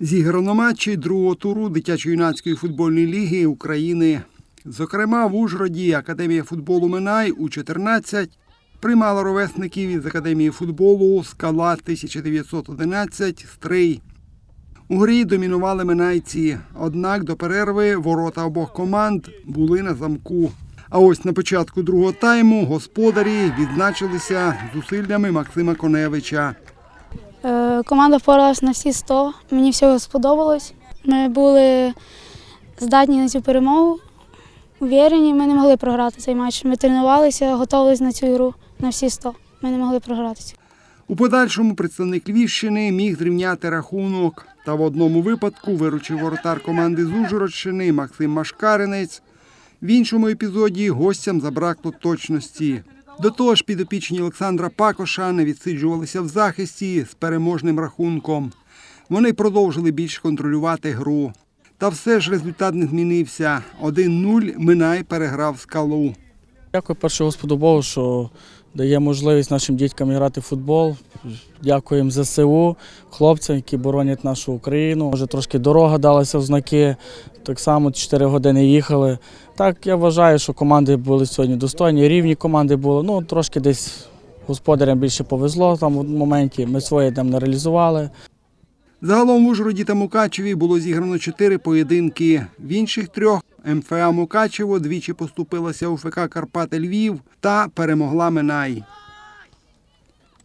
Зіграно матчі другого туру дитячо-юнацької футбольної ліги України. Зокрема, в Ужгороді Академія футболу Минай у 14 приймала ровесників із Академії футболу Скала 1911 Стрий. У грі домінували минайці, однак до перерви ворота обох команд були на замку. А ось на початку другого тайму господарі відзначилися зусиллями Максима Коневича. Е, Команда впоралась на всі 100. Мені всього сподобалось. Ми були здатні на цю перемогу. Уверені, ми не могли програти цей матч. Ми тренувалися, готувалися на цю гру на всі 100. Ми не могли програти. У подальшому представник Львівщини міг зрівняти рахунок. Та в одному випадку виручив воротар команди з Ужгородщини Максим Машкаринець. В іншому епізоді гостям забракло точності. До того ж, підопічні Олександра Пакоша не відсиджувалися в захисті з переможним рахунком. Вони продовжили більш контролювати гру. Та все ж результат не змінився. 1-0 Минай переграв скалу. Дякую перше Господу Богу, що дає можливість нашим діткам грати в футбол. Дякуємо ЗСУ, хлопцям, які боронять нашу Україну. Може, трошки дорога далася в знаки. Так само 4 години їхали. Так, я вважаю, що команди були сьогодні достойні, рівні команди були. Ну, трошки десь господарям більше повезло там в моменті. Ми своє там не реалізували. Загалом в Ужгороді та Мукачеві було зіграно чотири поєдинки. В інших трьох МФА Мукачево двічі поступилася у ФК Карпати Львів та перемогла Минай.